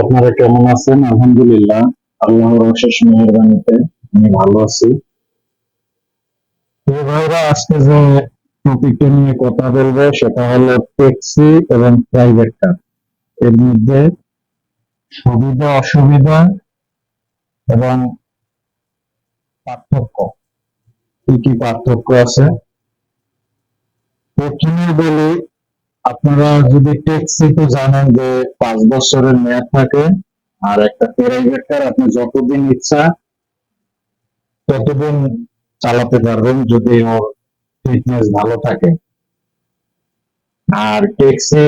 আপনারা কেমন আছেন? আলহামদুলিল্লাহ, আল্লাহর অশেষ মেহেরবানিতে আমি ভালো আছি। ভাইরা, আজকে যে টপিকটা নিয়ে কথা বলব, সেটা হলো ট্যাক্সি এবং প্রাইভেট কার এর মধ্যে সুবিধা, অসুবিধা এবং পার্থক্য। কি কি পার্থক্য আছে? প্রথমে বলি আপনারা যদি ট্যাক্সি তো জানেন যে পাঁচ বছরের মেয়াদ থাকে, আর একটা প্রাইভেট কার আপনি যতদিন ইচ্ছা ততদিন চালাতে পারবেন যদি ওর ফিটনেস ভালো থাকে। আর ট্যাক্সি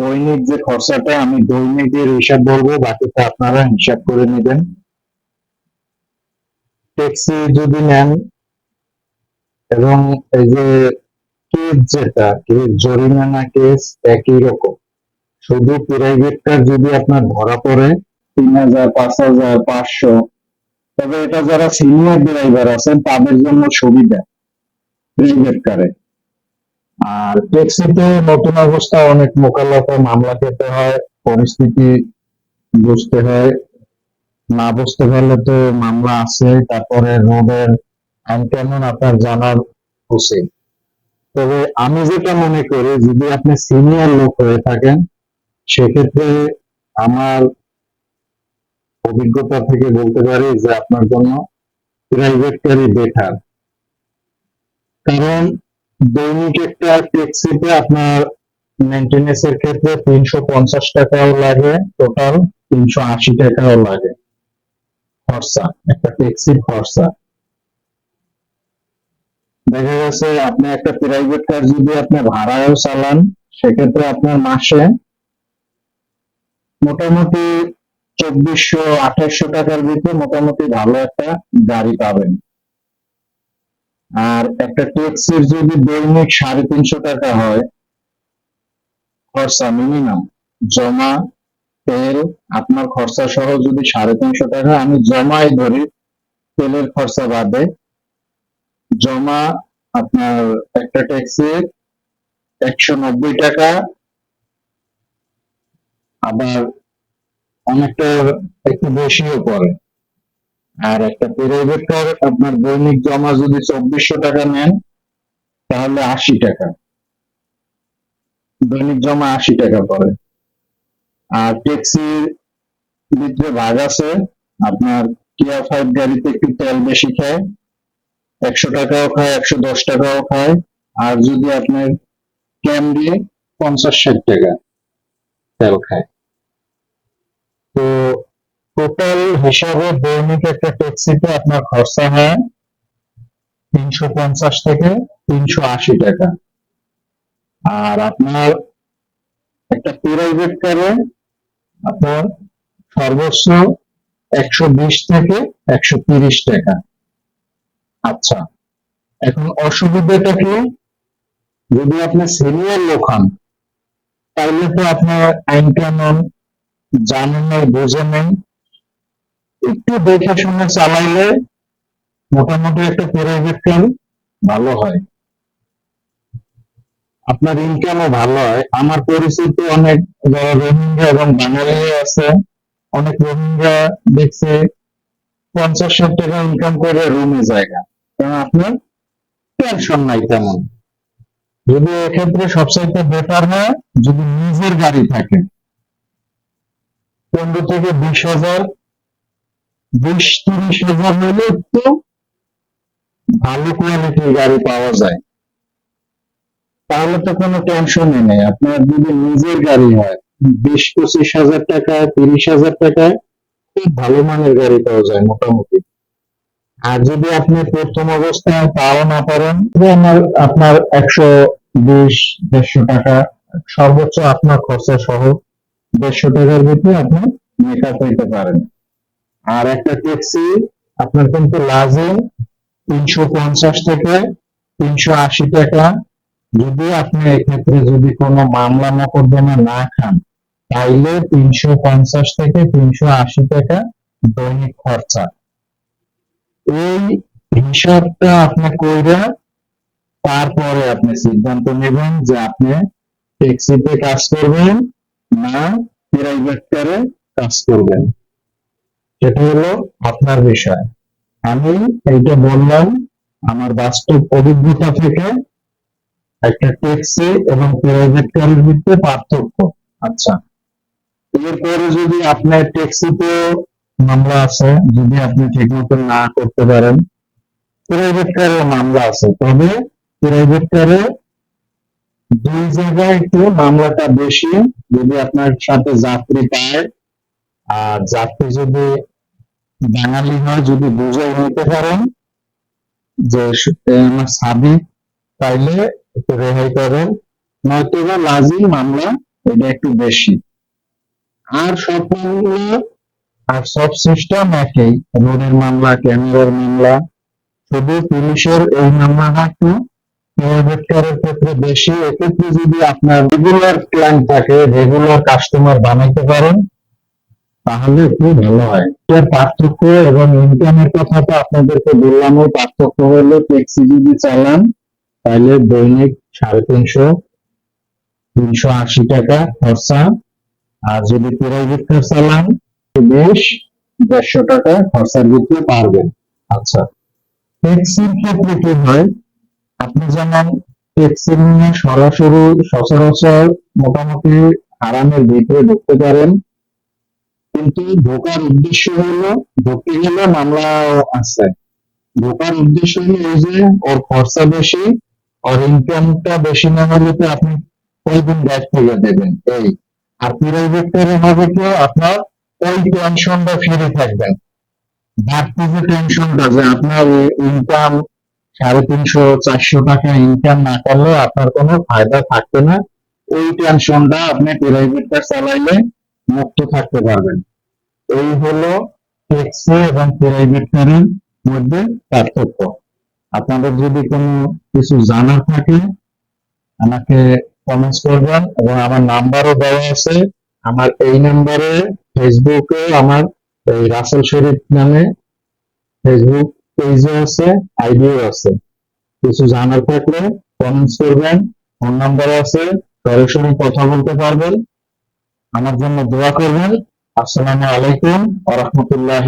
দৈনিক যে খরচাটা আমি দৈনিকের হিসাব বলব, বাকিটা আপনারা হিসাব করে নেবেন। ট্যাক্সি যদি নেন, এবং এই যে যেটা কেস জরিমানা কেস একই রকম। শুধু প্রাইভেট কার যদি আপনার ধরা পড়ে তিন হাজার, পাঁচ হাজার, পাঁচশো, তবে এটা যারা সিনিয়র ড্রাইভার আছেন, তাদের জন্য সুবিধা প্রাইভেট কারে আর ট্যাক্সিতে নতুন অবস্থা, অনেক মোকালাফা, মামলা খেতে হয়, পরিস্থিতি বুঝতে হয়। না বুঝতে পারলে তো মামলা আছে, তারপরে রোডের আইন কেমন আপনার জানার উচিত। তবে আমি যেটা মনে করি, যদি আপনি সিনিয়র লোক হয়ে থাকেন, সেক্ষেত্রে আমার অভিজ্ঞতা থেকে বলতে পারি যে আপনার জন্য প্রাইভেট গাড়ি বেটার কারণ দৈনিক একটা ট্যাক্সিতে আপনার মেনটেন্যান্স এর ক্ষেত্রে তিনশো পঞ্চাশ টাকাও লাগে টোটাল তিনশো আশি টাকাও লাগে খরচা, একটা ট্যাক্সির খরচা। দেখা গেছে আপনি একটা প্রাইভেট কার যদি আপনি ভাড়ায়ও চালান, সেক্ষেত্রে আপনার মাসে মোটামুটি চব্বিশশো আঠাশশো টাকার ভিতরে মোটামুটি ভালো একটা গাড়ি পাবেন। আর একটা ট্যাক্সির যদি দৈনিক সাড়ে তিনশো টাকা হয়, খরচা মিনিমাম জমা তেল, আপনার খরচা সহ যদি সাড়ে তিনশো টাকা আমি জমাই ধরি, তেলের খরচা বাদে জমা আপনার একটা ট্যাক্সি একশো নব্বই টাকা, আবার অনেকটা একটু বেশিও পড়ে। আর একটা প্রাইভেট কার আপনার দৈনিক জমা যদি চব্বিশশো টাকা নেন, তাহলে আশি টাকা। দৈনিক জমা আশি টাকা পড়ে। আর ট্যাক্সির ভিতরে ভাগ আছে, আপনার কিয়া ফাইভ গাড়িতে একটু তেল বেশি খায় একশো টাকাও খায়, একশো দশ টাকাও খায়। আর যদি আপনার ক্যামরি পঞ্চাশ ষাট টাকা তেল খায়। তো টোটাল হিসাবে দৈনিক একটা ট্যাক্সিতে আপনার খরচা হয় তিনশো পঞ্চাশ থেকে তিনশো আশি টাকা। আর আপনার একটা প্রাইভেট কারে আপনার সর্বোচ্চ একশো বিশ থেকে একশো তিরিশ টাকা। আচ্ছা এখন অসুবিধাটা কি? যদি আপনি সিনিয়র লোক হন, তাহলে তো আপনার আইন কানুন জানেন নাই বোঝেন নাই একটু দেখে শুনে চালাইলে মোটামুটি একটা প্রাইভেট কার ভালো হয়। আপনার ইনকামও ভালো হয়। আমার পরিচিত অনেক যারা রোহিঙ্গা এবং বাঙালি আছে, অনেক রোহিঙ্গা দেখছে পঞ্চাশ ষাট টাকা ইনকাম করে রুমে জায়গা। কারণ আপনার টেনশন নাই তেমন? যদি এক্ষেত্রে সবচাইতে বেটার হয়, যদি নিজের গাড়ি থাকে। পনেরো থেকে বিশ হাজার, বিশ তিরিশ হাজার হলে একটু ভালো কোয়ালিটির গাড়ি পাওয়া যায়। তাহলে তো কোনো টেনশনই নেই। আপনার যদি নিজের গাড়ি হয়, বিশ পঁচিশ হাজার টাকা তিরিশ হাজার টাকায়, খুব ভালো মানের গাড়ি পাওয়া যায় মোটামুটি। আর যদি আপনি প্রথম অবস্থায় তাও না পারেন আমার, আপনার একশো বিশ, দেড়শো টাকা, সর্বোচ্চ আপনার খরচা সহ দেড়শো টাকার ভিতরে আপনি মেকআপ হইতে পারেন। আর একটা ট্যাক্সি, আপনার কিন্তু লাজে তিনশো পঞ্চাশ থেকে তিনশো আশি টাকা। যদি আপনি এক্ষেত্রে যদি কোনো মামলা মোকদ্দমা না খান, তাইলে তিনশো পঞ্চাশ থেকে তিনশো আশি টাকা দৈনিক খরচা। এই হিসাবটা আপনি কইরা তারপরে আপনি সিদ্ধান্ত নেবেন যে আপনি ট্যাক্সিতে কাজ করবেন না প্রাইভেট কাজ করবেন। সেটা হলো আপনার বিষয়। আমি এইটা বললাম, আমার বাস্তব অভিজ্ঞতা থেকে একটা ট্যাক্সি এবং প্রাইভেট ভিতরে পার্থক্য। আচ্ছা। এরপরে যদি আপনার ট্যাক্সিতে মামলা আছে, যদি আপনি ঠিক মতো না করতে পারেন প্রাইভেট কারের মামলা আছে। তবে প্রাইভেট কারে দুই জায়গায় একটু মামলাটা বেশি, যদি আপনার সাথে যাত্রী পায়। আর যাত্রী যদি বাঙালি হয়, যদি বুঝে নিতে পারেন যে আমার সাবিক তাইলে একটু রেহাই করেন নয়তো বা মামলা, এটা একটু বেশি। আর সব মামলা আর সব সিস্টেম একই। রোডের মামলা, ক্যামেরার মামলা, শুধু পুলিশের এই মামলাটা একটু প্রাইভেট ক্ষেত্রে বেশি। এক্ষেত্রে যদি আপনার রেগুলার ক্লায়েন্ট থাকে রেগুলার কাস্টমার বানাইতে পারেন, তাহলে একটু ভালো হয়। পার্থক্য এবং ইনকামের কথা তো আপনাদেরকে বললাম পার্থক্য হলো ট্যাক্সি যদি চালান, তাহলে দৈনিক সাড়ে তিনশো তিনশো আশি টাকা খরচা। আর যদি প্রাইভেট কার চালান বেশ দেড়শো টাকা খরচার ভিতরে পারবেন। আচ্ছা ট্যাক্সির ক্ষেত্রে কি হয়? আপনি যেমন ট্যাক্সি নিয়ে সরাসরি সচরাচর মোটামুটি আরামের ভিতরে ঢুকতে পারেন। কিন্তু ঢোকার উদ্দেশ্য হলো, ঢুকতে গেলে মামলা আছে। ঢোকার উদ্দেশ্য হলো এই যে, ওর খরচা বেশি, ওর ইনকামটা বেশি না হলে তো আপনি কয়দিন ব্যাগ থেকে দেবেন? এই, আর প্রাইভেট হবে আপনার? ওই টেনশনটা ফিরে থাকবেন বাড়তি যে টেনশনটা যে আপনার ইনকাম সাড়ে তিনশো, চারশো টাকা ইনকাম না করলে আপনার কোনো ফায়দা থাকবে না। ওই টেনশনটা আপনি প্রাইভেট কার চালাইলে মুক্ত থাকতে পারবেন। এই হলো ট্যাক্সি এবং প্রাইভেট কারের মধ্যে পার্থক্য। আপনাদের যদি কোনো কিছু জানার থাকে, আমাকে কমেন্টস করবেন এবং আমার নাম্বারও দেওয়া আছে। আমার এই নাম্বারে ফেসবুকে আমার এই রাসেল শরীফ নামে ফেসবুক পেজও আছে আইডিও আছে। কিছু জানার থাকলে কমেন্টস করবেন ফোন নাম্বার আছে সরাসরি কথা বলতে পারবেন। আমার জন্য দোয়া করবেন। আসসালামু আলাইকুম আ রহমতুল্লাহ